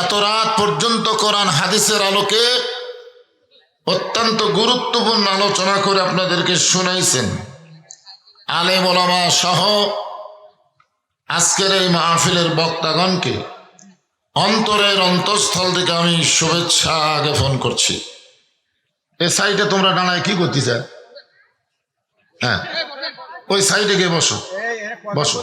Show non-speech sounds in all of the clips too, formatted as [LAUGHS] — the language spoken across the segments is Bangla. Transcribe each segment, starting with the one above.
এত রাত পর্যন্ত কোরআন হাদিসের আলোকে অত্যন্ত গুরুত্বপূর্ণ আলোচনা করে আপনাদেরকে শোনাইছেন। আলেম ওলামা সহ আজকের এই মাহফিলের বক্তাগণকে অন্তরের অন্তঃস্থল থেকে আমি শুভেচ্ছা জ্ঞাপন করছি। এ সাইডে তোমরা দাঁড়ায় কি করতেছে? হ্যাঁ ওই সাইডে গিয়ে বসো। বসো।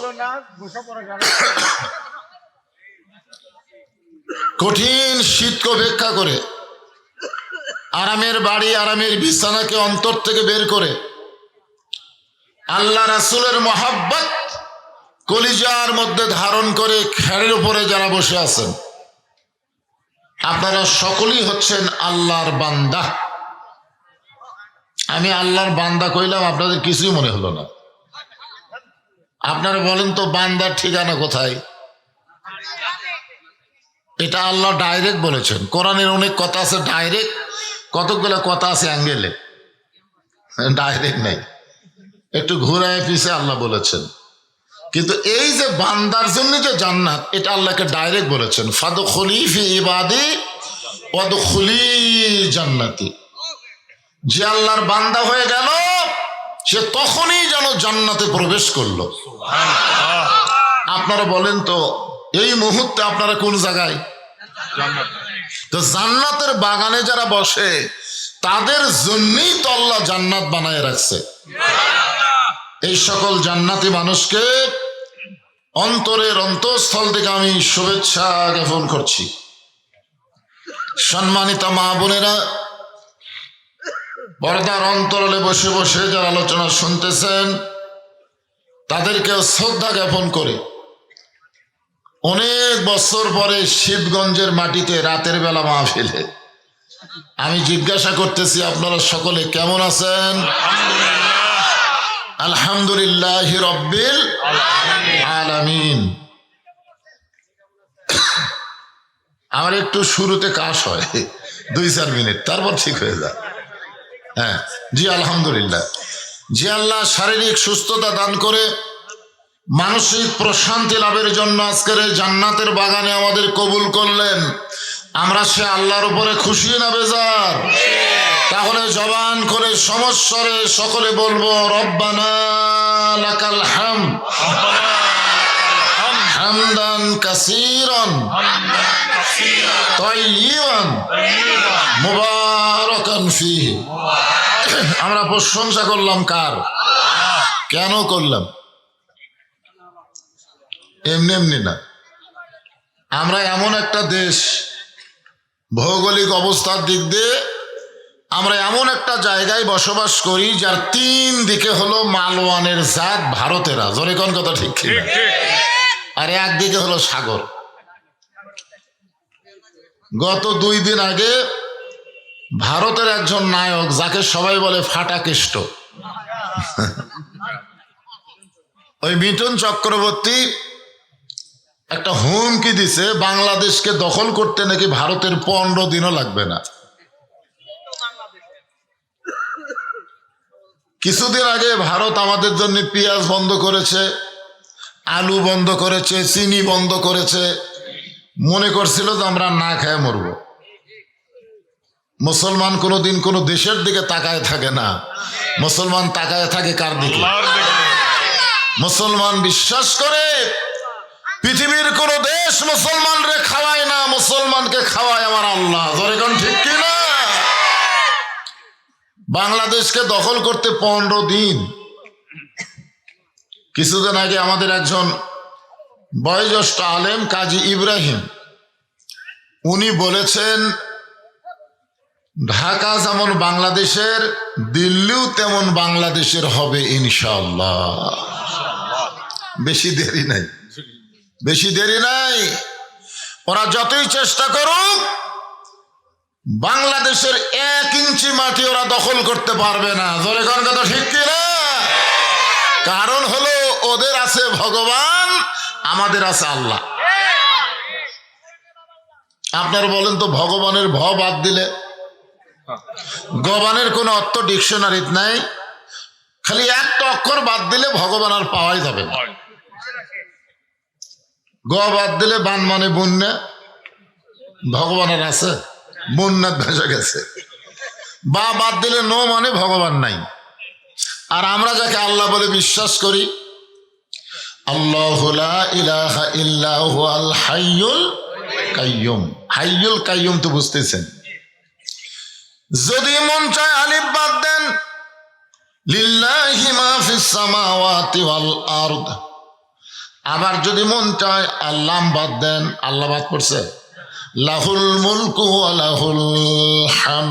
কঠিন শীতকে উপেক্ষা করে। আরামের বাড়ি, আরামের বিছানাকে অন্তর থেকে বের করে। আল্লাহ রাসুলের মহাব্বত কলিজার মধ্যে ধারণ করে খেড়ের উপরে যারা বসে আছেন। আপনারা সকলেই হচ্ছেন আল্লাহর বান্দা। আমি আল্লাহর বান্দা কইলাম, আপনাদের কিছুই মনে হলো না। আপনারা বলেন তো, বান্দার ঠিকানা কোথায়? এটা আল্লাহ ডাইরেক্ট বলেছেন। কোরআনের অনেক কথা আছে ডাইরেক্ট কতগুলো কথা আছে অ্যাঙ্গেলে ডাইরেক্ট নেই। একটু ঘুরায় পিছে আল্লাহ বলেছেন। কিন্তু এই যে বান্দার জন্য যে জান্নাত, এটা আল্লাহকে ডাইরেক্ট বলেছেন। ফাদু খলিফি ইবাদি পদ খুলি জান্নাতি। যে আল্লাহর বান্দা হয়ে গেল, সে তখনই যেন জান্নাতে প্রবেশ করল। আপনারা বলেন তো এই মুহূর্তে আপনারা কোন জায়গায়? তো জান্নাতের বাগানে যারা বসে, তাদের জন্যই তো আল্লাহ জান্নাত বানায় রাখছে। এই সকল জান্নাতি মানুষকে অন্তরের অন্তঃস্থল থেকে আমি শুভেচ্ছা জ্ঞাপন করছি। সম্মানিত মা বোনেরা, পর্দার অন্তরালে বসে বসে যারা আলোচনা শুনতেছেন তাদেরকে শ্রদ্ধা জ্ঞাপন করে। অনেক বছর পরে শিবগঞ্জের মাটিতে রাতের বেলা মাহফিলে। আমি জিজ্ঞাসা করতেছি আপনারা সকলে কেমন আছেন? আলহামদুলিল্লাহ। রব্বিল আলামিন। আমার একটু শুরুতে কাশ হয় দুই চার মিনিট তারপর ঠিক হয়ে যায়। হ্যাঁ জি আলহামদুলিল্লাহ। জি আল্লাহ শারীরিক সুস্থতা দান করে মানসিক প্রশান্তি লাভের জন্য আজকের এই জান্নাতের বাগানে আমাদের কবুল করলেন। আমরা সে আল্লাহর উপরে খুশি না বেজার? তাহলে জবান করে সমস্বরে সকলে বলব, রব্বানা হাম। হামদান কাসিরন। তয়্যিবান মুবারাকান ফিহি। আমরা প্রশংসা করলাম কার? কেন করলাম? এমনি এমনি না। আমরা এমন একটা দেশ ভৌগোলিক অবস্থার দিক দিয়ে আমরা এমন একটা জায়গায় বসবাস করি যার তিন দিকে হলো মালওয়ানের জাত ভারতেরা। জোরে কোন কথা ঠিক? আর একদিকে হলো সাগর। গত দুই দিন আগে ভারতের একজন নায়ক যাকে সবাই বলে ফাটাকেষ্ট। [LAUGHS] ওই মিঠুন চক্রবর্তী একটা হুমকি দিছে বাংলাদেশকে দখল করতে নাকি ভারতের পনেরো দিনও লাগবে না। কিছুদিন আগে ভারত আমাদের জন্য পেঁয়াজ বন্ধ করেছে আলু বন্ধ করেছে চিনি বন্ধ করেছে। মনে করছিল যে আমরা না খেয়ে মরব। মুসলমান কোনোদিন কোনো দেশের দিকে তাকায় থাকে না। মুসলমান তাকায় থাকে কার দিকে? মুসলমান বিশ্বাস করে পৃথিবীর কোন দেশ মুসলমানরে খাওয়ায় না, মুসলমানকে খাওয়ায় আমার আল্লাহ। কোন ঠিক কি না বাংলাদেশকে দখল করতে পনেরো দিন। কিছুদিন আগে আমাদের একজন বয়োজ্যেষ্ঠ আলেম কাজী ইব্রাহিম, উনি বলেছেন, ঢাকা যেমন বাংলাদেশের, দিল্লিও তেমন বাংলাদেশের হবে ইনশাল্লাহ বেশি দেরি নাই। বেশি দেরি নাই। ওরা যতই চেষ্টা করুক, বাংলাদেশের এক ইঞ্চি মাটি ওরা দখল করতে পারবে না। জোরে কোন কথা ঠিক কিনা? কারণ হলো ওদের আছে ভগবান, আমাদের আছে আল্লাহ। আপনার বলেন তো, ভগবানের ভ বাদ দিলে? গবানের কোনো অর্থ ডিকশনারিত নাই। খালি একটা অক্ষর বাদ দিলে ভগবান আর পাওয়াই যাবে না। গ বাদ দিলে বান মানে বন্যা। ভগবানের আছে বন্যাত ভেসে গেছে। বা বাদ দিলে নো মানে ভগবান নাই। আর আমরা যাকে আল্লাহ বলে বিশ্বাস করি, আল্লাহ হাইয়ুল কাইয়ুম। তো বুঝতেছেন। যদি মন চায় আলিফ বাদ দেন, লিল্লাহি মা ফিস আবার যদি মন চায়, আল্লাহ বাদ দেন, আল্লাহ বাদ পড়ছে। লাহুল মুলকু লাহুল হাম।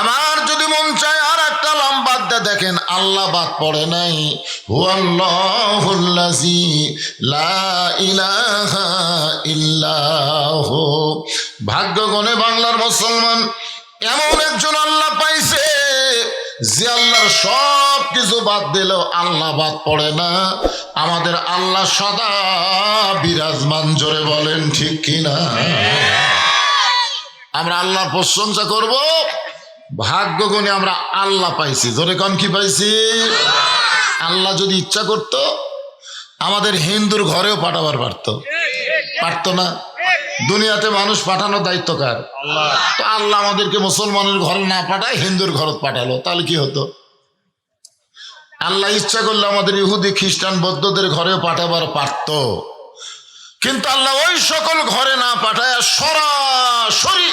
আমার যদি মন চায় আর একটা লাম বাদ দিয়ে, দেখেন আল্লাহ বাদ পড়ে নাই। হুয়াল্লাহুল্লাযী লা ইলাহা ইল্লাহু। ভাগ্য গণে বাংলার মুসলমান, এমন একজন আল্লাহ পাইছে যে আল্লাহর সব কিছু বাদ দিল আল্লাহ বাদ পড়ে না। আমাদের আল্লাহ সদা বিরাজমান, জোরে বলেন ঠিক কিনা? আমরা আল্লাহর প্রশংসা করব। ভাগ্য গুণে আমরা আল্লাহ পাইছি। জোরে কন কি পাইছি? আল্লাহ যদি ইচ্ছা করত, আমাদের হিন্দুর ঘরেও পাঠাবার পারত। পারত না? দুনিয়াতে মানুষ পাঠানোর দায়িত্ব কার? আল্লাহ। আমাদেরকে মুসলমানের ঘরে না পাঠায় হিন্দুর ঘরত পাঠালো তাহলে কি হতো? আল্লাহ ইচ্ছা করলে আমাদের ইহুদি খ্রিস্টান বৌদ্ধদের ঘরে পাঠাবার পারত। কিন্তু আল্লাহ ওই সকল ঘরে না পাঠায় সরাসরি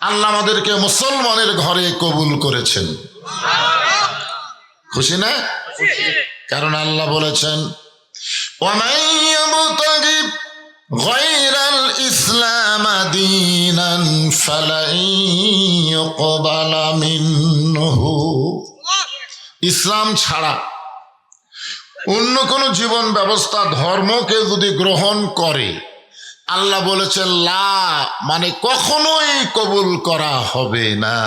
আল্লাহ আমাদেরকে মুসলমানের ঘরে কবুল করেছেন। খুশি না? কারণ আল্লাহ বলেছেন অনাই غَيْرَ الْإِسْلَامَ دِينًا فَلَن يُقْبَلَ مِنْهُ ইসলাম ছাড়া অন্য কোনো জীবন ব্যবস্থা ধর্মকে যদি গ্রহণ করে আল্লাহ বলেছেন লা মানে কখনোই কবুল করা হবে না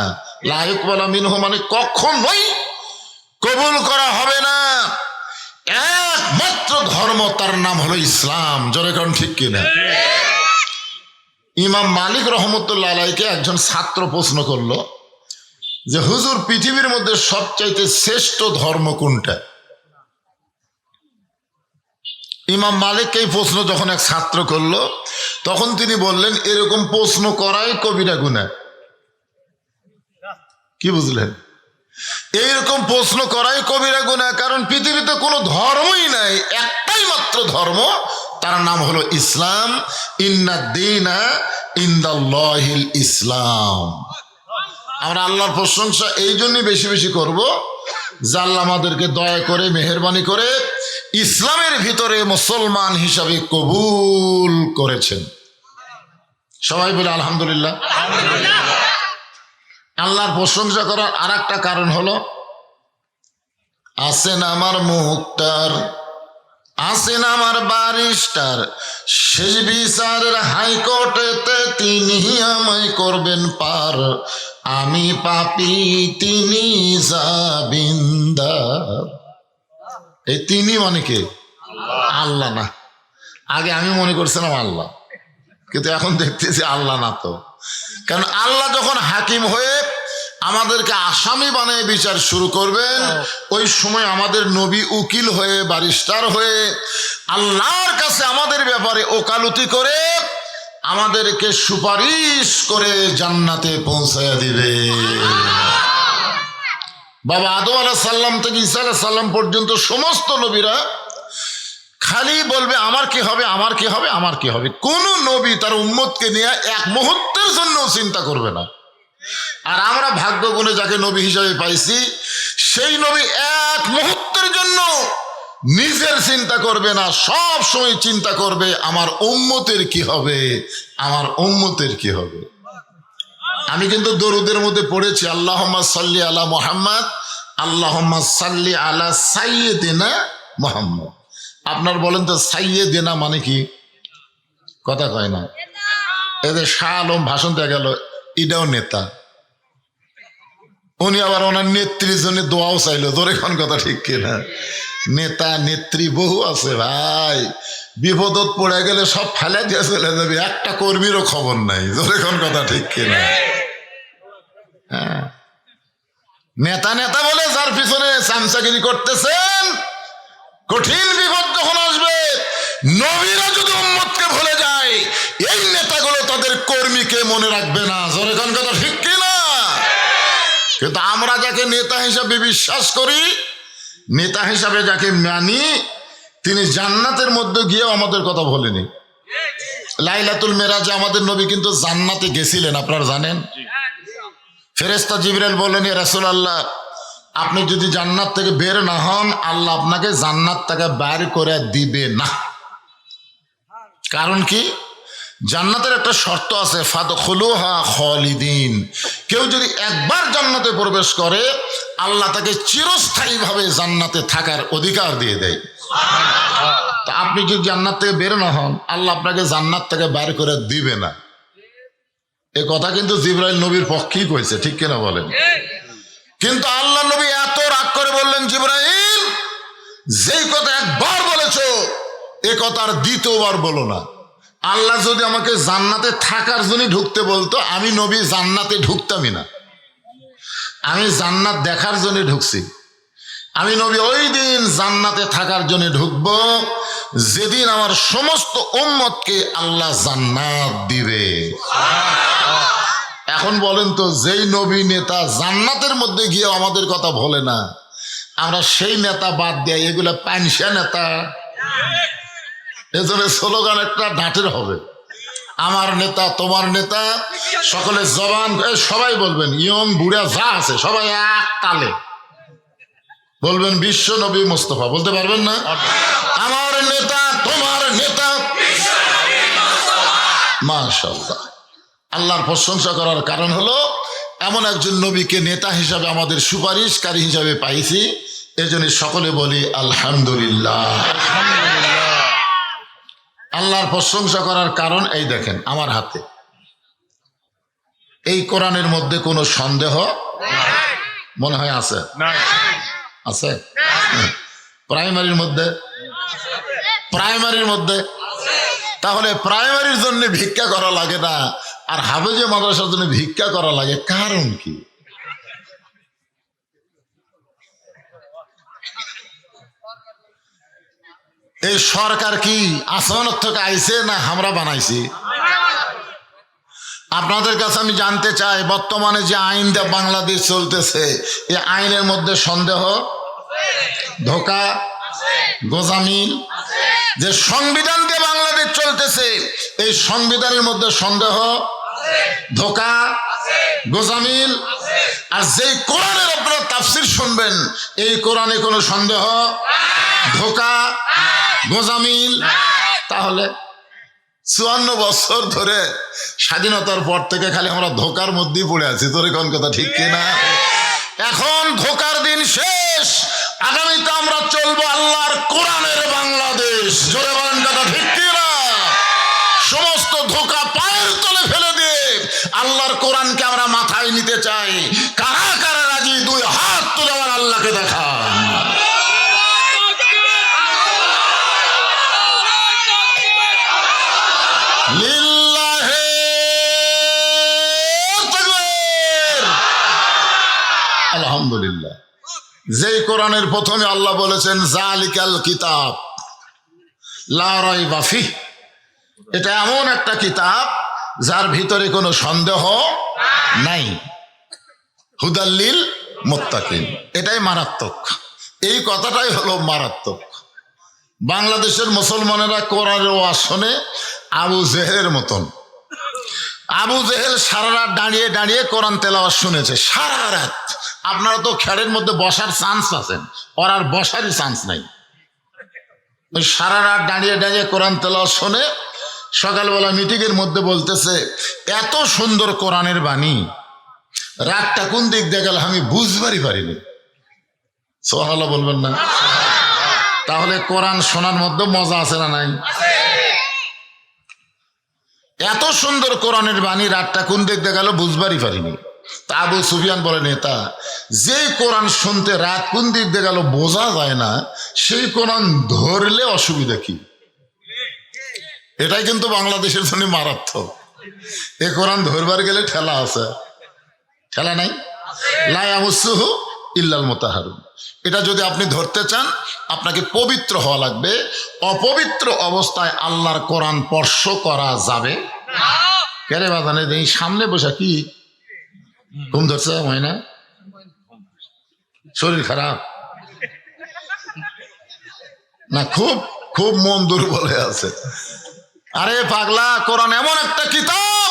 লায়ক বলা মিনহ মানে কখনোই কবুল করা হবে না একমাত্র ধর্ম তার নাম হলো ইসলাম। জোরে কারণ ঠিক কিনা? ইমাম মালিক রহমতুল্লাহ আলাইকে একজন ছাত্র প্রশ্ন করল যে, হুজুর, পৃথিবীর মধ্যে সবচাইতে শ্রেষ্ঠ ধর্ম কোনটা? ইমাম মালিককে এই প্রশ্ন যখন এক ছাত্র করল, তখন তিনি বললেন, এরকম প্রশ্ন করাই কবিরা গুনা কি বুঝলেন? এইরকম প্রশ্ন করাই কবিরা গুনা কারণ পৃথিবীতে কোনো ধর্মই নাই, একটাই মাত্র ধর্ম, তার নাম হলো ইসলাম। ইন্নাদ্দিনা ইন্দাল্লাহিল ইসলাম। আমরা আল্লাহর প্রশংসা এই জন্যই বেশি বেশি করব, যে আল্লাহ আমাদেরকে দয়া করে, মেহরবানি করে ইসলামের ভিতরে মুসলমান হিসাবে কবুল করেছেন। সবাই বলে আলহামদুলিল্লাহ। আল্লাহর প্রশংসা করার আর একটা কারণ হলো আছেন আমার মুক্তার আছেন আমার বারিস্টার শেষ বিচারের হাইকোর্টেতে তিনি আমায় করবেন পার, আমি পাপি, তিনি জাবিন্দার এই তিনি মানে কে? আল্লাহ না। আগে আমি মনে করছিলাম আল্লাহ, কিন্তু এখন দেখতেছি আল্লাহ না তো। কারণ আল্লাহ যখন হাকিম হয়ে আমাদেরকে আসামি বানিয়ে বিচার শুরু করবেন। ওই সময় আমাদের নবী উকিল হয়ে বারিস্টার হয়ে আল্লাহর কাছে আমাদের ব্যাপারে ওকালতি করে আমাদেরকে সুপারিশ করে জান্নাতে পৌঁছায় দিবে। বাবা আদম আলাহ সাল্লাম থেকে ঈসা আলাহ সাল্লাম পর্যন্ত সমস্ত নবীরা খালি বলবে আমার কি হবে? আমার কি হবে? আমার কি হবে? কোন নবী তার উম্মতকে নিয়ে এক মুহূর্তের জন্য চিন্তা করবে না। আর আমরা ভাগ্য গুণে যাকে নবী হিসাবে পাইছি, সেই নবী এক মুহূর্তের জন্য নিজের চিন্তা করবে না, সব সময় চিন্তা করবে, আমার উম্মতের কি হবে, আমার উম্মতের কি হবে। আমি কিন্তু দরুদের মধ্যে পড়েছি আল্লাহ সাল্লি আলা মোহাম্মদ আল্লাহ সাল্লি আলা সাইয়েদিনা মোহাম্মদ। আপনার বলেন তো সাইয়েদিনা মানে কি? কথা কয় না। এদের শাহ আলম ভাষণ দেওয়া গেল, এটাও নেতা। উনি আবার ওনার নেত্রীর জন্য দোয়াও চাইলো। তোর এখন কথা ঠিক কিনা? নেতা, নেত্রী বহু আছে ভাই। বিপদত পড়ে গেলে সব ফেলে দিয়ে চলে যাবে। একটা কর্মীরও খবর নাই। তোর এখন কথা ঠিক কিনা? হ্যাঁ। নেতা নেতা বলে যার পিছনে চামচাগিরি করতেছেন, কঠিন বিপদ যখন আসবে, নবীরা যদি উম্মতকে ভুলে যায়, এই নেতাগুলো তাদের কর্মীকে মনে রাখবে না। জোরে কোন কথা ঠিক কিনা? কিন্তু আমরা যাকে নেতা হিসাবে বিশ্বাস করি নেতা হিসাবে যাকে মানি তিনি জান্নাতের মধ্যে গিয়েও আমাদের কথা বলেনি। লাইলাতুল মেরাজে আমাদের নবী কিন্তু জান্নাতে গেছিলেন আপনারা জানেন? ফেরেস্তা জিবরাইল বললেন রাসুল আল্লাহ আপনি যদি জান্নাত থেকে বের না হন আল্লাহ আপনাকে জান্নাত থেকে বাইর করে দিবে না। কারণ কি? জান্নাতের একটা শর্ত আছে ফাদ খলুহা খলিদিন। কেউ যদি একবার জান্নাতে প্রবেশ করে, আল্লাহ তাকে চিরস্থায়ীভাবে জান্নাতে থাকার অধিকার দিয়ে দেয়। তা আপনি যদি জান্নাত থেকে বের না হন, আল্লাহ আপনাকে জান্নাত থেকে বাইর করে দিবে না। এ কথা কিন্তু জিব্রাইল নবীর পক্ষেই কইছে, ঠিক কিনা বলেন? কিন্তু আল্লাহ নবী এত রাগ করে বললেন, জিব্রাইল, যেই কথা একবার বলেছ, এ কথা আর দ্বিতীয়বার বলো না। আল্লাহ যদি আমাকে জান্নাতে থাকার জন্য ঢুকতে বলতো, আমি নবী জান্নাতে ঢুকতামই না। আমি জান্নাত দেখার জন্য ঢুকছি। আমি নবী ওই দিন জান্নাতে থাকার জন্য ঢুকব, যেদিন আমার সমস্ত উম্মতকে আল্লাহ জান্নাত দিবে। এখন বলেন তো, যেই নবী নেতা জান্নাতের মধ্যে গিয়ে আমাদের কথা বলে না, আমরা সেই নেতা বাদ দেয় এগুলা পানসা নেতা। এজন্য স্লোগান একটা ডাঁটের হবে। আমার নেতা, তোমার নেতা, সকলে জবান সবাই বলবেন, ইয়ং বুড়া যা আছে, সবাই এক তালে। বলবেন বিশ্ব নবী মোস্তফা, বলতে পারবেন না? আমার নেতা, তোমার নেতা। মাশাল্লাহ আল্লাহর প্রশংসা করার কারণ হলো, এমন একজন নবীকে নেতা হিসাবে আমাদের সুপারিশকারী হিসাবে পাইছি। এজন্য সকলে বলি, আলহামদুলিল্লাহ। আল্লাহর প্রশংসা করার কারণ এই দেখেন আমার হাতে। এই কোরআনের মধ্যে কোনো সন্দেহ মনে হয় আছে? আছে। প্রাইমারির মধ্যে? প্রাইমারির মধ্যে? তাহলে প্রাইমারির জন্য ভিক্ষা করা লাগে না। আর হাফেজে মাদ্রাসার জন্য ভিক্ষা করা লাগে। কারণ কি? এই সরকার কি আসমানত থেকে আইছে না আমরা বানাইছি? আপনাদের কাছে আমি জানতে চাই, বর্তমানে যে আইন আইনটা বাংলাদেশ চলতেছে, এই আইনের মধ্যে সন্দেহ, ধোকা, গোজামিল, যে সংবিধান দিয়ে বাংলাদেশ চলতেছে, এই সংবিধানের মধ্যে সন্দেহ, ধোকা, গোজামিল, আর যেই কোরআনের আপনারা তাফসির শুনবেন, এই কোরআনে কোনো সন্দেহ, ধোকা গোজামিল তাহলে চুয়ান্ন বছর ধরে স্বাধীনতার পর থেকে খালি আমরা ধোকার মধ্যেই পড়ে আছি। তোর কোন কথা ঠিক কিনা এখন ধোকার দিন শেষ। আগামীতে আমরা চলবো আল্লাহর কোরআনের বাংলাদেশ। জোরে বলেন কথা ঠিক কিনা সমস্ত ধোকা পায়ের তলে ফেলে দিয়ে আল্লাহর কোরআনকে আমরা মাথায় নিতে চাই। কারা কারা রাজি? দুই হাত তুলে আমার আল্লাহকে দেখান। যেই কোরআনের প্রথমে আল্লাহ বলেছেন, জালিকাল কিতাব, লা রাইবা ফিহ। এটা এমন একটা কিতাব যার ভিতরে কোনো সন্দেহ নাই। হুদাল্লিল মোত্তাকিন। এটাই মারাত্মক। এই কথাটাই হলো মারাত্মক। বাংলাদেশের মুসলমানেরা কোরআনের শোনে আবু জেহের মতন। আবু জেহেল সারা রাত দাঁড়িয়ে দাঁড়িয়ে কোরআন তেলাওয়াত শুনেছে, সারা রাত। আপনারা তো খেড়ের মধ্যে বসার চান্স আছেন, ওর আর বসারই চান্স নাই। ওই সারা রাত দাঁড়িয়ে দাঁড়িয়ে কোরআন তেলাওয়াত শোনে সকালবেলা মিটিংয়ের মধ্যে বলতেছে, এত সুন্দর কোরআনের বাণী, রাতটা কোন দিক দিয়ে গেল আমি বুঝবারই পারিনি। সোহালা বলবেন না। তাহলে কোরআন শোনার মধ্যে মজা আছে না নাই? এত সুন্দর কোরআনের বাণী রাতটা কোন দিয়ে গেল বুঝবারই পারিনি। তা আবু সুফিয়ান বলে, নেতা যে কোরআন শুনতে রাত কোন দিক দিয়ে গেল বোঝা যায় না, সেই কোরআন ধরলে অসুবিধা কি? এটাই কিন্তু বাংলাদেশের জন্য মারাত্মক। এ কোরআন ধরবার গেলে ঠেলা আছে। ঠেলা নাই? লাই লায়ামুসুহু ইল্লাল মোতাহারুন। এটা যদি আপনি ধরতে চান, আপনাকে পবিত্র হওয়া লাগবে। অপবিত্র অবস্থায় আল্লাহর কোরআন স্পর্শ করা যাবে। কেরে বাজানে, এই সামনে বসা কি? ঘুম ধরছে, হয় না? শরীর খারাপ? না, খুব খুব মন দুর্বল আছে। আরে পাগলা, কোরআন এমন একটা কিতাব,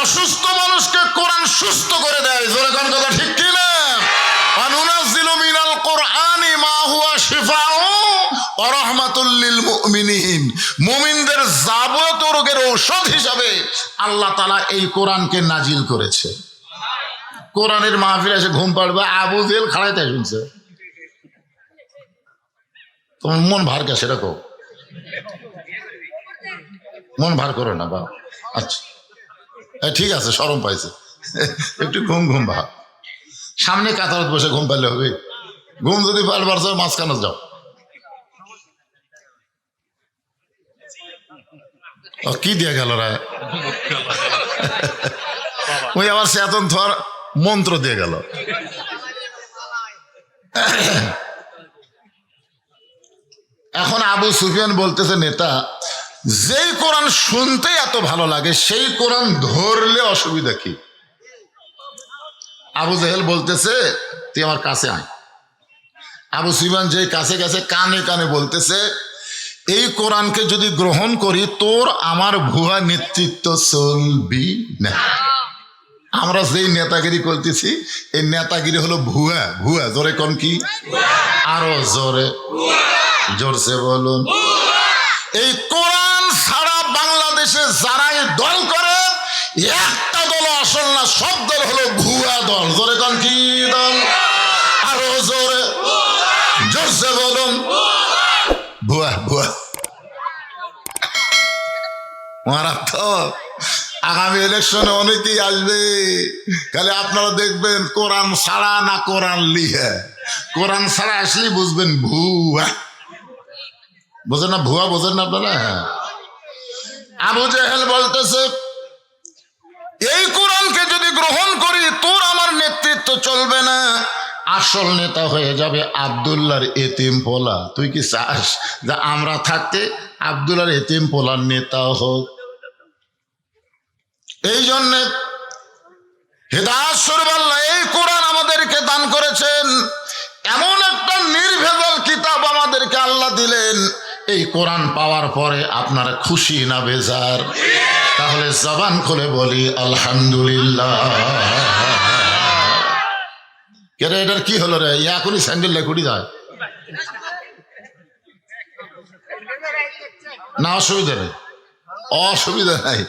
অসুস্থ মানুষকে কোরআন সুস্থ করে দেয়। জোরে কোন কথা, ঠিক কি না অনুনাজ্জিলু মিনাল কোরআনি মা হুয়া শিফাউ ওয়া রাহমাতুল লিল মুমিনিন। মুমিনদের যাবত রোগের ঔষধ হিসাবে আল্লাহ তাআলা এই কোরআনকে নাজিল করেছে। কোরআনের মাহফিল এসে ঘুম পাড়বে, আবু জেল খাড়াইতে শুনছে তোমার মন ভার কে সেটা কো মন ভার করো না বা আচ্ছা। ঠিক আছে, সরম পাইছে। একটু ঘুম ঘুম ভাব সামনে কাতারত বসে ঘুম পাইলে হবে। ঘুম যদি পারবার চাও মাঝখানে যাও। কি দিয়ে গেল রা? [LAUGHS] ওই আবার চেতন থর মন্ত্র দিয়ে গেল। এখন আবু সুফিয়ান বলতেছে নেতা যেই কোরআন শুনতে এত ভালো লাগে সেই কোরআন ধরলে অসুবিধা কি? আবু জাহেল বলতেছে, তুই আমার কাছে আয়। আবু সুফিয়ান যে কাছে কাছে কানে কানে বলতেছে, এই কোরআনকে যদি গ্রহণ করি, তোর আমার ভুয়া নেতৃত্ব চলবি না। আমরা যেই নেতাগিরি করতেছি, এই নেতাগিরি হলো ভুয়া ভুয়া। জোরে কোন কি? আরও জোরে। জোরসে বলুন। এই কোরআন ছাড়া বাংলাদেশে যারাই দল করে, একটা দল আসল না, সব দল হলো দল জোরে কোন কি দল? আরও জোরে। জোরসে বলুন। ভুয়া ভুয়া। মারাত্মক। আগামী ইলেকশনে অনেকেই আসবে। খালি আপনারা দেখবেন কোরআন ছাড়া না কোরআন লিহে কোরআন ছাড়া আসলেই বুঝবেন ভুয়া। বোঝেন না, ভুয়া বোঝেন না আপনারা? হ্যাঁ। আবু জেহেল বলতেছে এই কোরআনকে যদি গ্রহণ করি, তোর আমার নেতৃত্ব চলবে না। আসল নেতা হয়ে যাবে আবদুল্লার এতিম পোলা। তুই কি চাস যে আমরা থাকতে আবদুল্লার এতিম পোলার নেতা হোক? এই জন্যে স্বরূপ এই কোরআন আমাদেরকে দান করেছেন। এমন একটা নির্ভেজাল কিতাব আমাদেরকে আল্লাহ দিলেন। এই কোরআন পাওয়ার পরে আপনারা খুশি না বেজার? তাহলে জবান খুলে বলি, আলহামদুলিল্লাহ। কেরে এটার কি হলো রে? এখনই স্যান্ডেল লেখুড়ি যায় না অসুবিধা নেই। অসুবিধা নাই।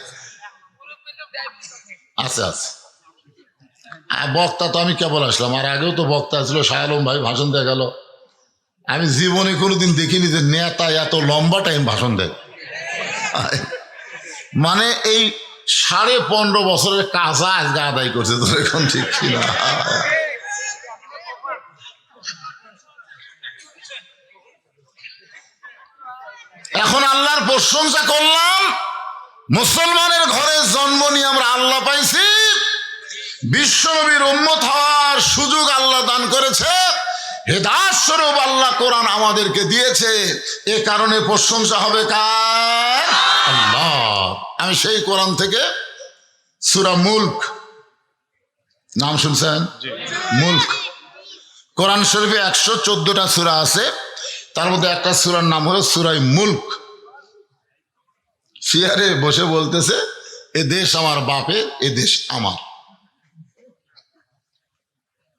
আছে আর বক্তা তো আমি কেবল আসলাম। আর আগেও তো বক্তা ছিল, শাহ আলম ভাই ভাষণ দিয়ে গেল। আমি জীবনে কোনোদিন দেখিনি যে নেতা এত লম্বা টাইম ভাষণ দেয়। মানে এই সাড়ে পনেরো বছরের কাজা আজকে আদায় করছে তো এখন ঠিক কিনা? এখন আল্লাহর প্রশংসা করলাম, মুসলমানের ঘরে জন্ম নিয়ে আমরা আল্লাহ পাইছি। বিশ্বনবীর উম্মত হওয়ার সুযোগ আল্লাহ দান করেছে। হেদাত স্বরূপ আল্লাহ কোরআন আমাদেরকে দিয়েছে। এ কারণে প্রশংসা হবে কার? আল্লাহ। আমি সেই কোরআন থেকে সুরা মুল্ক। নাম শুনছেন? মুল্ক। কোরআন শরীফে একশো চোদ্দটা সুরা আছে। তার মধ্যে একটা সুরার নাম হলো সুরাই মুল্ক। চেয়ারে বসে বলতেছে এ দেশ আমার বাপের এ দেশ আমার।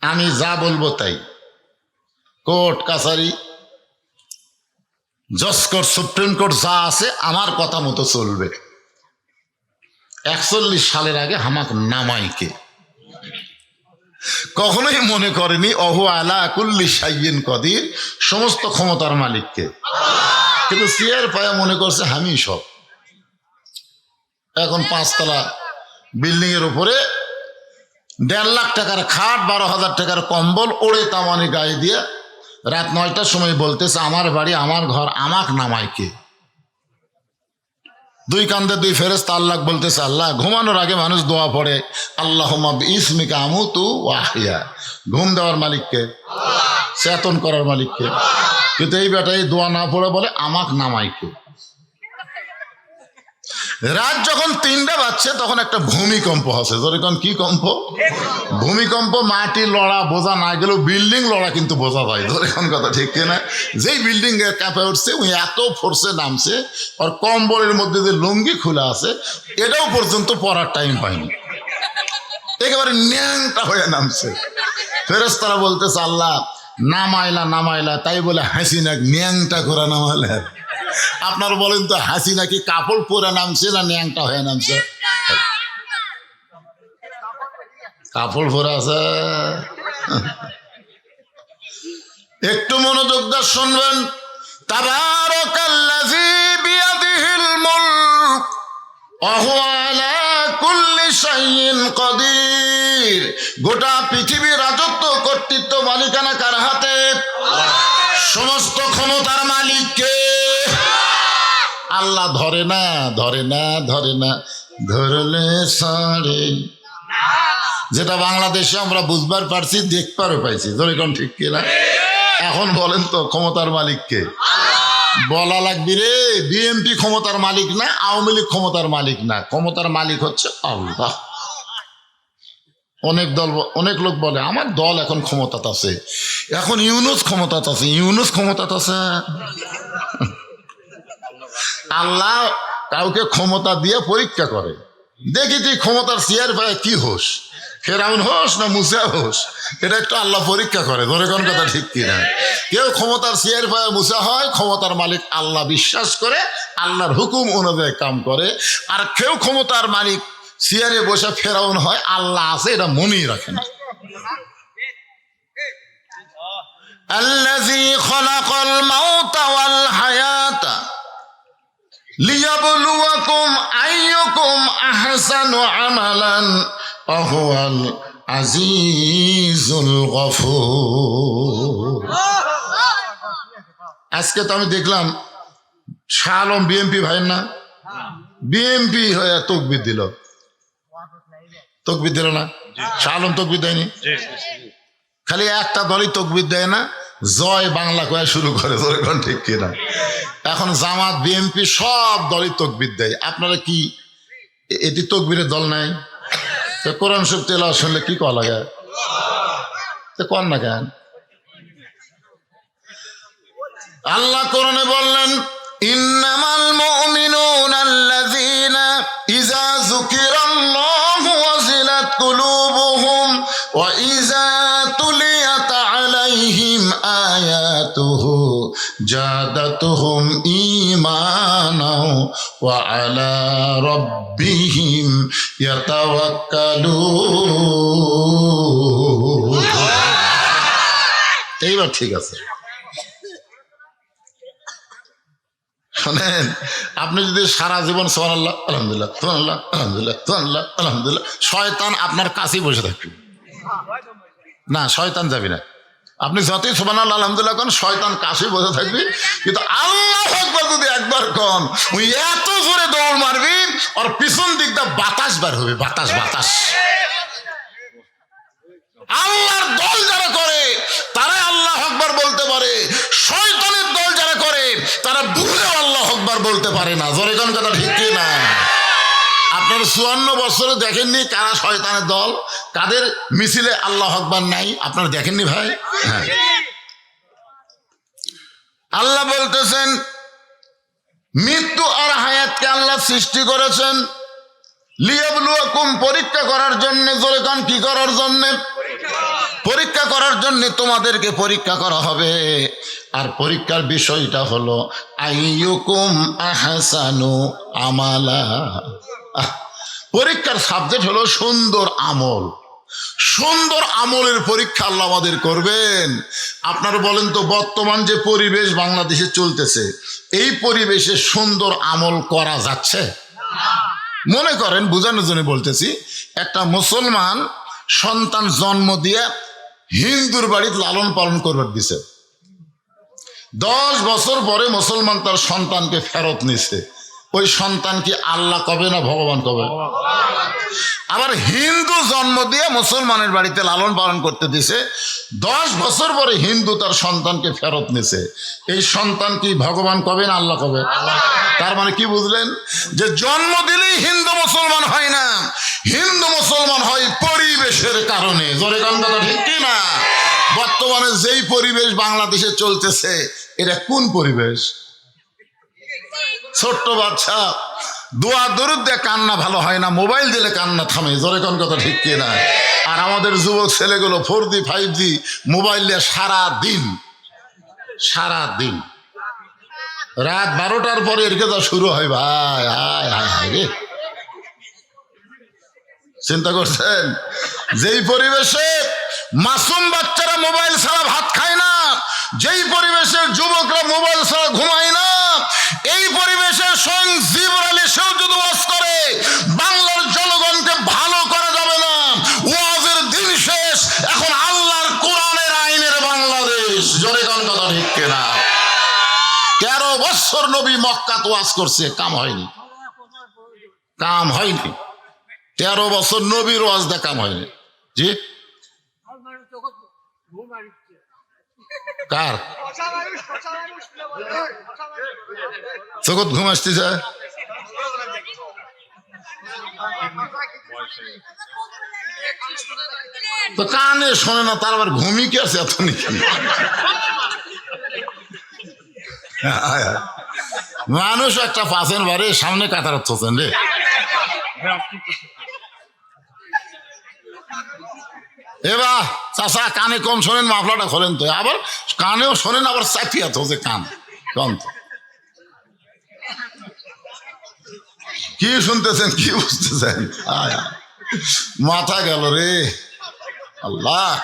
আমি যা বলব তাই। কোর্ট, কাছারি, জজ কোর্ট, সুপ্রিম কোর্ট যা আছে, আমার কথা মতো চলবে। একচল্লিশ সালের আগে হামাক নামাইকে। কখনোই মনে করেনি, অহু আলা কুল্লি সাইয়েন কদির, সমস্ত ক্ষমতার মালিককে। কিন্তু সিয়ার পায়ে মনে করছে আমি সব। এখন পাঁচতলা বিল্ডিং এর উপরে দেড় লাখ টাকার খাট, বারো হাজার টাকার কম্বল ওড়ে তামানি গায়ে দিয়ে রাত নয়টার সময় বলতেছে, আমার বাড়ি, আমার ঘর, আমাক নামায় কে? দুই কান্দে দুই ফেরেস আল্লাহ বলতেছে, আল্লাহ, ঘুমানোর আগে মানুষ দোয়া পড়ে আল্লাহ ইসমিকা আমু তু ওয়াহিয়া। ঘুম দেওয়ার মালিককে, চেতন করার মালিককে। কিন্তু এই বেটা এই দোয়া না পড়ে বলে, আমাক নামাইকে রাত যখন তিনটা বাজছে, তখন একটা ভূমিকম্প হচ্ছে যখন কি কম্প? ভূমিকম্প, মাটি লড়া, বোঝা না গেলেও বিল্ডিং লড়া কিন্তু বোঝা যায়। এখন কথা ঠিক কিনা যেই বিল্ডিং কাঁপে উঠছে, উনি এত ফোর্সে নামছে, আর কম্বলের মধ্যে যে লুঙ্গি খোলা আছে, এটাও পর্যন্ত পড়ার টাইম পায়নি। একেবারে ন্যাংটা হয়ে নামছে। ফেরেস্তারা বলতেছে, আল্লাহ, নামাইলা নামাইলা। তাই বলে হাসি হাসিনা ন্যাংটা করে নামালে আপনার বলেন তো হাসি নাকি কাপড় পরে নামছে না ন্যাংটা হয়ে নামছে? কাপড় পরে আছে। একটু মনোযোগ দা শুনবেন। তাবারাকাল্লাযী বিয়াদিহিল গোটা পৃথিবীর রাজত্ব কর্তৃত্ব মালিকানা কার হাতে? সমস্ত ক্ষমতার মালিককে আল্লাহ ধরে না ধরে না ধরে না, ধরলে সারে। যেটা বাংলাদেশে আমরা বুঝবার পারছি, দেখবারও পাইছি। ধরে কোন ঠিক কিনা এখন বলেন তো, ক্ষমতার মালিককে বলা লাগবে রে, বিএনপি ক্ষমতার মালিক না, আওয়ামী লীগ ক্ষমতার মালিক না। ক্ষমতার মালিক হচ্ছে আল্লাহ। অনেক দল, অনেক লোক বলে, আমার দল এখন ক্ষমতাত আছে। এখন ইউনুস ক্ষমতাত আছে, ইউনুস ক্ষমতাত আছে। আল্লাহ কাউকে ক্ষমতা দিয়ে পরীক্ষা করে দেখি তুই ক্ষমতার চেয়ার পায় কি হোস ফেরাউন হোস না মুসা হোস এটা একটু আল্লাহ পরীক্ষা করে ধরে কোন কথা ঠিক কিনা কেউ ক্ষমতার চেয়ার পায় মুসা হয় ক্ষমতার মালিক আল্লাহ বিশ্বাস করে আল্লাহর হুকুম অনুযায়ী কাম করে আর কেউ ক্ষমতার মালিক চেয়ারে বসে ফেরাউন হয় আল্লাহ আছে এটা মনেই রাখে না الذي خلق الموت والحياة লিয়াবলুয়াকুম আইয়ুকুম আহসানু আমালান অহুয়াল আজিজুল গফুর। আজকে তো আমি দেখলাম শাহ আলম বিএমপি ভাইয়ের না? বিএমপি হয়ে তকবির দিল। তকবির দিল না? শাহ আলম তকবির দেয়নি? খালি একটা দলই তকবির দেয় না? জয় বাংলা কয়া শুরু করে যখন ঠিক কিনা? এখন জামাত বিএনপি সব দলই তকবির দেয়। আপনারা কি এটি তকবিরের দল নাই? তো কোরআন সব তেলা শুনলে কি করা লাগে? তো কর না কেন? আল্লাহ কোরআনে বললেন, ইন্নামাল মুমিনুন জাদাতুহুম ঈমানা ওয়া আলা রাব্বিহিম ইয়াতাওয়াক্কালুন। এইবার ঠিক আছে। শোনেন, আপনি যদি সারা জীবন সোহান আল্লাহ আলহামদুলিল্লাহ সোহান আল্লাহ আলহামদুলিল্লাহ সোহান আল্লাহ আলহামদুলিল্লাহ, শয়তান আপনার কাছেই বসে থাকবে। না, শয়তান যাবি না। আপনি যতই সোমান আল্লাহ আলহামদুলিল্লাহ কন, শয়তান কাছে বসে থাকবি। কিন্তু আল্লাহ একবার যদি একবার কন ওই এত জোরে দৌড় মারবি আর পিছন দিকটা বাতাস বার হবে, বাতাস বাতাস। আল্লাহর দল যারা করে তারা আল্লাহ আকবার বলতে পারে। শয়তানের দল যারা করে, তারা ভুলেও আল্লাহ আকবার বলতে পারে না। জোরে কোন কথা ঠিক না আপনার চুয়ান্ন বছরে দেখেননি কারা শয়তানের দল? কাদের মিছিলে আল্লাহ আকবার নাই? আপনারা দেখেননি ভাই? হ্যাঁ। আল্লাহ বলতেছেন, মৃত্যু আর হায়াতকে আল্লাহ সৃষ্টি করেছেন। লিয়াবলুয়াকুম, পরীক্ষা করার জন্য জোরে কি করার জন্য? পরীক্ষা করার জন্য তোমাদেরকে পরীক্ষা করা হবে। আর পরীক্ষার বিষয়টা হলো, আইয়ুকুম আহসানু আমালা। পরীক্ষার সাবজেক্ট হলো সুন্দর আমল। সুন্দর আমলের পরীক্ষা আল্লাহ আমাদের করবেন। আপনারা বলেন তো, বর্তমান যে পরিবেশ বাংলাদেশে চলতেছে, এই পরিবেশে সুন্দর আমল করা যাচ্ছে? মনে করেন, বোঝানোর জন্য বলতেছি, একটা মুসলমান সন্তান জন্ম দিয়ে হিন্দুর বাড়িতে লালন পালন করবার দিছে। দশ বছর পরে মুসলমান তার সন্তানকে ফেরত নিছে। ওই সন্তান কি আল্লাহ কবে না ভগবান কবে? আবার হিন্দু জন্ম দিয়ে মুসলমানের বাড়িতে লালন পালন করতে দিছে, দশ বছর পরে হিন্দু তার সন্তানকে ফেরত নিছে। এই সন্তান কি ভগবান কবে না আল্লাহ কবে? তার মানে কি বুঝলেন? যে জন্ম দিলেই হিন্দু মুসলমান হয় না। হিন্দু মুসলমান হয় পরিবেশের কারণে। জোরে গান কথা ঠিক কি না? বর্তমানে যেই পরিবেশ বাংলাদেশে চলতেছে, এটা কোন পরিবেশ? ছোট্ট বাচ্চা। দোয়া দরুদ দিয়ে কান্না ভালো হয় না, মোবাইল দিলে কান্না থামে, জোরে কোন কথা ঠিক কি না? আর আমাদের যুবক ছেলেগুলো four G five G mobile দিয়ে সারা দিন সারা দিন রাত বারোটার পরে এর কথা শুরু হয়, ভাই হায় হায় হায় রে। চিন্তা করছেন? যেই পরিবেশে মাসুম বাচ্চারা মোবাইল ছাড়া ভাত খায় না, যেই পরিবেশে যুবকরা মোবাইল ছাড়া ঘুমায় না এই পরিবেশে স্বয়ং জিবরাল এসেও যদি ওয়াজ করে, বাংলার জনগণকে ভালো করা যাবে না। ওয়াজের দিন শেষ, এখন আল্লাহর কোরআনের আইনের বাংলাদেশ। জোরে গান কথা ঠিক কেনা? তেরো বছর নবী মক্কা তো ওয়াজ করছে, কাম হয়নি। কাম হয়নি। তেরো বছর নবীর ওয়াজ দা কাম হয়নি। জি? কার? চোখত ঘুম আসতেছে। তো কানে শোনে না, তার আবার ঘুমি কি আছে এত। মানুষ একটা পাশের বাড়ি, সামনে কাতার হচ্ছেন রে এবার চাষা কানে কম শোনেন, মাফলাটা খোলেন তো। আবার কানেও শোনেন, আবার চাপিয়া তো যে কান। কম কি শুনতেছেন, কি বুঝতেছেন। মাথা গেল রে। আল্লাহ।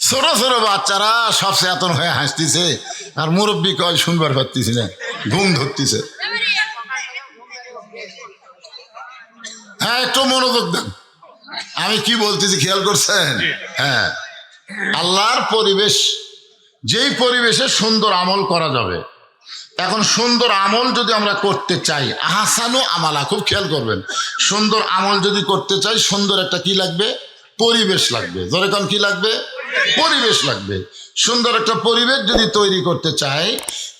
ছোট ছোট বাচ্চারা সব চেতন হয়ে হাসতেছে। আর মুরব্বী কয়, শুনবার পারতেছি না। ঘুম ধরতেছে। হ্যাঁ একটু মনোযোগ দেন আমি কি বলতেছি খেয়াল করছেন? হ্যাঁ। আল্লাহর পরিবেশ যেই পরিবেশে সুন্দর আমল করা যাবে এখন সুন্দর আমল যদি আমরা করতে চাই আহাসানো আমালা খুব খেয়াল করবেন সুন্দর আমল যদি করতে চাই সুন্দর একটা কি লাগবে? পরিবেশ লাগবে। ধরে কোন কি লাগবে? পরিবেশ লাগবে। সুন্দর একটা পরিবেশ যদি তৈরি করতে চাই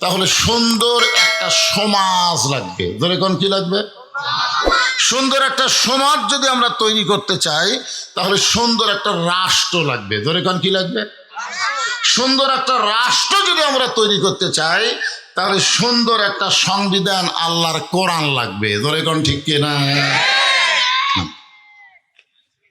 তাহলে সুন্দর একটা সমাজ লাগবে। ধরে কোন কি লাগবে? সুন্দর একটা সমাজ যদি আমরা তৈরি করতে চাই, তাহলে সুন্দর একটা রাষ্ট্র লাগবে। ধরে কন কি লাগবে? সুন্দর একটা রাষ্ট্র যদি আমরা তৈরি করতে চাই, তাহলে সুন্দর একটা সংবিধান আল্লাহর কোরআন লাগবে। ধরে কোন ঠিক কিনা?